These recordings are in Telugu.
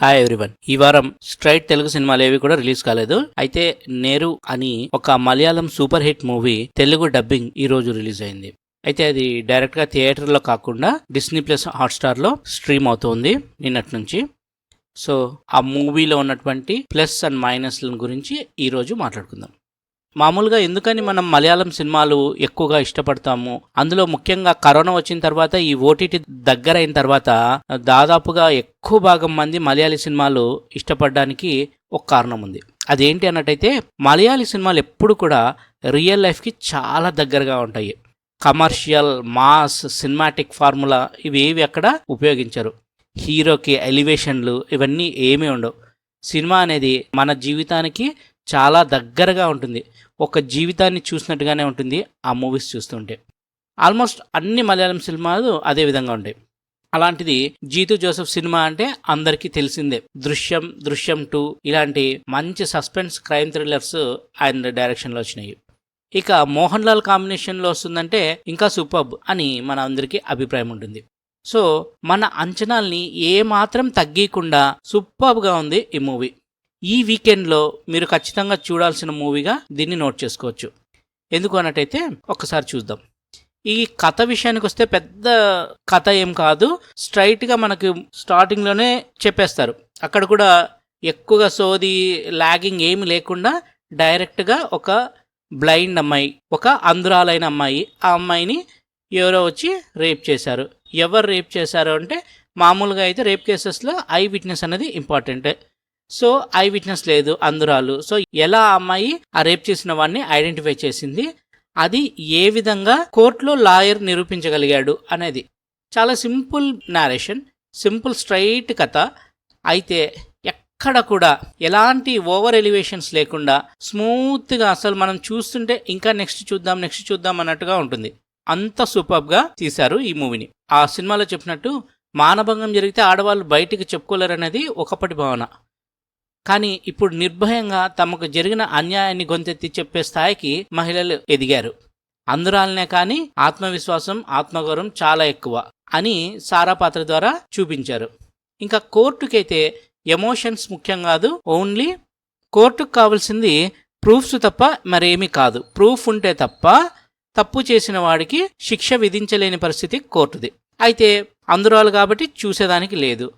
హాయ్ ఎవ్రీవన్ ఈ వారం స్ట్రైట్ తెలుగు సినిమాలు ఏవి కూడా రిలీజ్ కాలేదు. అయితే నేరు అని ఒక Malayalam super hit movie Telugu dubbing ఈ రోజు రిలీజ్ అయింది. అయితే అది డైరెక్ట్గా థియేటర్లో కాకుండా డిస్నీ ప్లస్ హాట్స్టార్లో స్ట్రీమ్ అవుతుంది నిన్నటి నుంచి. సో ఆ మూవీలో ఉన్నటువంటి ప్లస్ అండ్ మైనస్ల గురించి ఈ రోజు మాట్లాడుకుందాం. మామూలుగా ఎందుకని మనం మలయాళం సినిమాలు ఎక్కువగా ఇష్టపడతాము? అందులో ముఖ్యంగా కరోనా వచ్చిన తర్వాత ఈ ఓటీటీ దగ్గర అయిన తర్వాత దాదాపుగా ఎక్కువ భాగం మంది మలయాళీ సినిమాలు ఇష్టపడడానికి ఒక కారణం ఉంది. అదేంటి అన్నట్టయితే మలయాళీ సినిమాలు ఎప్పుడు కూడా రియల్ లైఫ్కి చాలా దగ్గరగా ఉంటాయి. కమర్షియల్ మాస్ సినిమాటిక్ ఫార్ములా ఇవి ఏవి అక్కడ ఉపయోగించరు. హీరోకి ఎలివేషన్లు ఇవన్నీ ఏమీ ఉండవు. సినిమా అనేది మన జీవితానికి చాలా దగ్గరగా ఉంటుంది. ఒక జీవితాన్ని చూసినట్టుగానే ఉంటుంది ఆ మూవీస్ చూస్తుంటే. ఆల్మోస్ట్ అన్ని మలయాళం సినిమాలు అదే విధంగా ఉంటాయి. అలాంటిది జీతు జోసెఫ్ సినిమా అంటే అందరికీ తెలిసిందే. దృశ్యం దృశ్యం టూ ఇలాంటి మంచి సస్పెన్స్ క్రైమ్ థ్రిల్లర్స్ ఆయన డైరెక్షన్లో వచ్చినాయి. ఇక మోహన్ లాల్ కాంబినేషన్లో వస్తుందంటే ఇంకా సూపర్బ్ అని మన అందరికీ అభిప్రాయం ఉంటుంది. సో మన అంచనాల్ని ఏమాత్రం తగ్గకుండా సూపర్బ్గా ఉంది ఈ మూవీ. ఈ వీకెండ్లో మీరు ఖచ్చితంగా చూడాల్సిన మూవీగా దీన్ని నోట్ చేసుకోవచ్చు. ఎందుకు అన్నట్టయితే ఒక్కసారి చూద్దాం. ఈ కథ విషయానికి వస్తే పెద్ద కథ ఏం కాదు స్ట్రైట్గా మనకు స్టార్టింగ్లోనే చెప్పేస్తారు. అక్కడ కూడా ఎక్కువగా సోది లాగింగ్ ఏమి లేకుండా డైరెక్ట్గా ఒక బ్లైండ్ అమ్మాయి ఒక అంధురాలైన అమ్మాయి ఆ అమ్మాయిని ఎవరో వచ్చి రేప్ చేశారు. ఎవరు రేప్ చేశారు అంటే మామూలుగా అయితే రేప్ కేసెస్లో ఐ విట్నెస్ అనేది ఇంపార్టెంటే. సో ఐ విట్నెస్ లేదు అందురాలు. సో ఎలా ఆ అమ్మాయి ఆ రేప్ చేసిన వాడిని ఐడెంటిఫై చేసింది? అది ఏ విధంగా కోర్టులో లాయర్ నిరూపించగలిగాడు అనేది. చాలా సింపుల్ నారేషన్ సింపుల్ స్ట్రైట్ కథ. అయితే ఎక్కడ కూడా ఎలాంటి ఓవర్ ఎలివేషన్స్ లేకుండా స్మూత్గా అసలు మనం చూస్తుంటే ఇంకా నెక్స్ట్ చూద్దాం నెక్స్ట్ చూద్దాం అన్నట్టుగా ఉంటుంది. అంత సూపర్గా తీశారు ఈ మూవీని. ఆ సినిమాలో చెప్పినట్టు మానభంగం జరిగితే ఆడవాళ్ళు బయటికి చెప్పుకోలేరనేది ఒకప్పటి భావన. కానీ ఇప్పుడు నిర్భయంగా తమకు జరిగిన అన్యాయాన్ని గొంతెత్తి చెప్పే స్థాయికి మహిళలు ఎదిగారు. అందురాలనే కానీ ఆత్మవిశ్వాసం ఆత్మగౌరవం చాలా ఎక్కువ అని సారా పాత్ర ద్వారా చూపించారు. ఇంకా కోర్టుకైతే ఎమోషన్స్ ముఖ్యం కాదు ఓన్లీ కోర్టుకు కావాల్సింది ప్రూఫ్స్ తప్ప మరేమీ కాదు. ప్రూఫ్ ఉంటే తప్ప తప్పు చేసిన వాడికి శిక్ష విధించలేని పరిస్థితి కోర్టుది. అయితే అందురాలు కాబట్టి చూసేదానికి లేదు.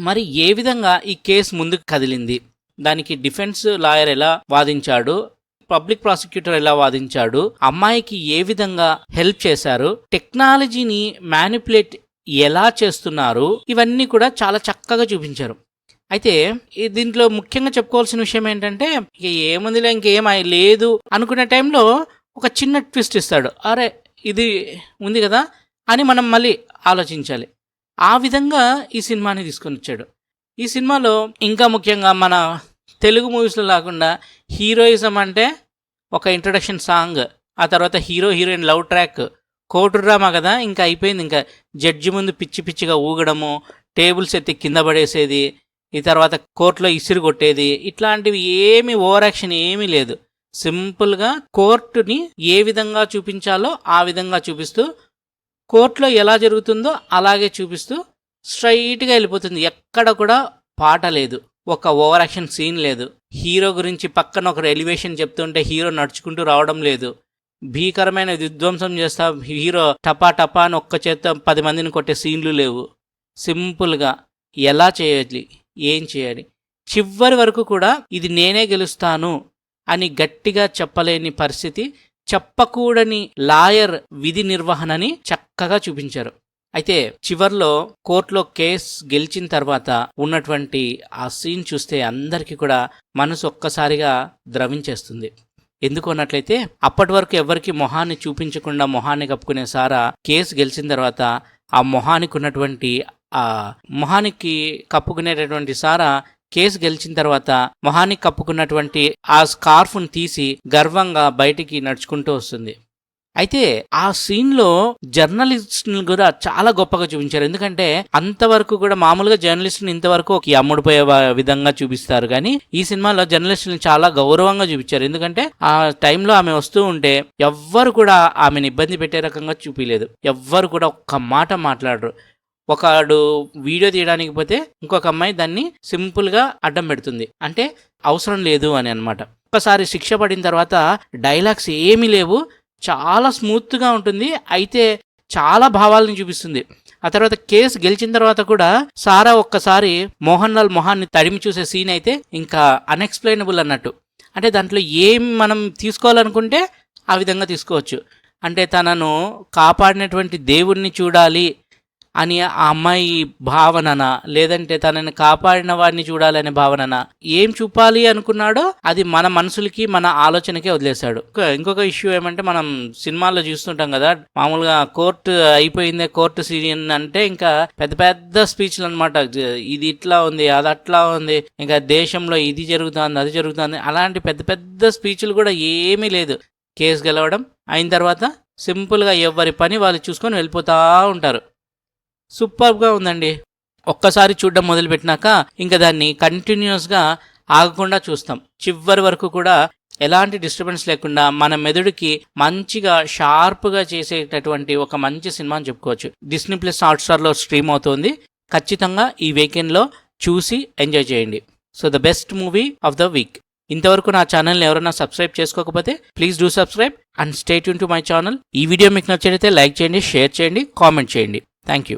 మరి ఏ విధంగా ఈ కేసు ముందుకు కదిలింది? దానికి డిఫెన్స్ లాయర్ ఎలా వాదించాడు? పబ్లిక్ ప్రాసిక్యూటర్ ఎలా వాదించాడు? అమ్మాయికి ఏ విధంగా హెల్ప్ చేశారు? టెక్నాలజీని మ్యానిపులేట్ ఎలా చేస్తున్నారు? ఇవన్నీ కూడా చాలా చక్కగా చూపించారు. అయితే దీంట్లో ముఖ్యంగా చెప్పుకోవాల్సిన విషయం ఏంటంటే ఇక ఏముందిలే ఇంకేమై లేదు అనుకునే టైంలో ఒక చిన్న ట్విస్ట్ ఇస్తాడు. అరే ఇది ఉంది కదా అని మనం మళ్ళీ ఆలోచించాలి. ఆ విధంగా ఈ సినిమాని తీసుకొని వచ్చాడు. ఈ సినిమాలో ఇంకా ముఖ్యంగా మన తెలుగు మూవీస్లో కాకుండా హీరోయిజం అంటే ఒక ఇంట్రడక్షన్ సాంగ్ ఆ తర్వాత hero heroine love track court drama కదా ఇంకా అయిపోయింది. ఇంకా జడ్జి ముందు పిచ్చి పిచ్చిగా ఊగడము టేబుల్స్ ఎత్తి కింద పడేసేది ఈ తర్వాత కోర్టులో ఇసిరు కొట్టేది ఇట్లాంటివి ఏమి ఓవర్ యాక్షన్ ఏమీ లేదు. సింపుల్గా కోర్టుని ఏ విధంగా చూపించాలో ఆ విధంగా చూపిస్తూ కోర్టులో ఎలా జరుగుతుందో అలాగే చూపిస్తూ స్ట్రైట్గా వెళ్ళిపోతుంది. ఎక్కడ కూడా పాట లేదు. ఒక ఓవర్ యాక్షన్ సీన్ లేదు. హీరో గురించి పక్కన ఒకరు ఎలివేషన్ చెప్తుంటే హీరో నడుచుకుంటూ రావడం లేదు. భీకరమైన విధ్వంసం చేస్తా హీరో టపా టపా అని ఒక్క చేత పది మందిని కొట్టే సీన్లు లేవు. సింపుల్గా ఎలా చేయాలి? ఏం చేయాలి? చివరి వరకు కూడా ఇది నేనే గెలుస్తాను అని గట్టిగా చెప్పలేని పరిస్థితి చెప్పకూడని లాయర్ విధి నిర్వహణని చక్కగా చూపించారు. అయితే చివర్లో కోర్టులో కేస్ గెలిచిన తర్వాత ఉన్నటువంటి ఆ సీన్ చూస్తే అందరికీ కూడా మనసు ఒక్కసారిగా ద్రవించేస్తుంది. ఎందుకు అన్నట్లయితే అప్పటి వరకు ఎవరికి మొహాన్ని చూపించకుండా మొహాన్ని కప్పుకునే సారా కేసు గెలిచిన తర్వాత ఆ మొహానికి ఉన్నటువంటి ఆ మొహానికి కప్పుకునేటటువంటి సారా కేసు గెలిచిన తర్వాత మొహాన్ని కప్పుకున్నటువంటి ఆ స్కార్ఫ్ను తీసి గర్వంగా బయటికి నడుచుకుంటూ వస్తుంది. అయితే ఆ సీన్లో జర్నలిస్ట్ని కూడా చాలా గొప్పగా చూపించారు. ఎందుకంటే అంతవరకు కూడా మామూలుగా జర్నలిస్ట్ని ఇంతవరకు ఒక అమ్ముడుపోయే విధంగా చూపిస్తారు. కానీ ఈ సినిమాలో జర్నలిస్ట్ని చాలా గౌరవంగా చూపించారు. ఎందుకంటే ఆ టైంలో ఆమె వస్తూ ఉంటే ఎవ్వరు కూడా ఆమెను ఇబ్బంది పెట్టే రకంగా చూపించలేదు ఎవ్వరు కూడా ఒక్క మాట మాట్లాడరు. ఒకడు వీడియో తీయడానికి పోతే ఇంకొక అమ్మాయి దాన్ని సింపుల్గా అడ్డం పెడుతుంది. అంటే అవసరం లేదు అని అనమాట ఒకసారి శిక్ష పడిన తర్వాత డైలాగ్స్ ఏమీ లేవు. చాలా స్మూత్గా ఉంటుంది. అయితే చాలా భావాలను చూపిస్తుంది. ఆ తర్వాత కేసు గెలిచిన తర్వాత కూడా సారా ఒక్కసారి మోహన్ లాల్ మొహాన్ని తడిమి చూసే సీన్ అయితే ఇంకా అన్ఎక్స్ప్లెయినబుల్ అన్నట్టు. అంటే దాంట్లో ఏం మనం తీసుకోవాలనుకుంటే ఆ విధంగా తీసుకోవచ్చు. అంటే తనను కాపాడినటువంటి దేవుణ్ణి చూడాలి అని ఆ అమ్మాయి భావనన లేదంటే తనని కాపాడిన వాడిని చూడాలనే భావనన ఏం చూపాలి అనుకున్నాడో అది మన మనసులకి మన ఆలోచనకే వదిలేశాడు. ఇంకొక ఇష్యూ ఏమంటే మనం సినిమాల్లో చూస్తుంటాం కదా మామూలుగా కోర్టు అయిపోయిందే కోర్టు సీన్ అంటే ఇంకా పెద్ద పెద్ద స్పీచ్లు అనమాట ఇది ఇట్లా ఉంది అది అట్లా ఉంది ఇంకా దేశంలో ఇది జరుగుతుంది అది జరుగుతుంది అలాంటి పెద్ద పెద్ద స్పీచ్లు కూడా ఏమీ లేదు. కేసు గెలవడం అయిన తర్వాత సింపుల్గా ఎవరి పని వాళ్ళు చూసుకొని వెళ్ళిపోతూ ఉంటారు. సూపర్గా ఉందండి. ఒక్కసారి చూడడం మొదలుపెట్టినాక ఇంకా దాన్ని కంటిన్యూస్గా ఆగకుండా చూస్తాం. చివరి వరకు కూడా ఎలాంటి డిస్టర్బెన్స్ లేకుండా మన మెదడుకి మంచిగా షార్ప్గా చేసేటటువంటి ఒక మంచి సినిమా అని చెప్పుకోవచ్చు. డిస్నీ ప్లస్ హాట్స్టార్లో స్ట్రీమ్ అవుతుంది. ఖచ్చితంగా ఈ వీకెండ్లో చూసి ఎంజాయ్ చేయండి. So the best movie of the week ఇంతవరకు నా ఛానల్ని ఎవరైనా సబ్స్క్రైబ్ చేసుకోకపోతే please do subscribe and stay tuned to my channel ఈ వీడియో మీకు నచ్చినట్లయితే లైక్ చేయండి షేర్ చేయండి కామెంట్ చేయండి. Thank you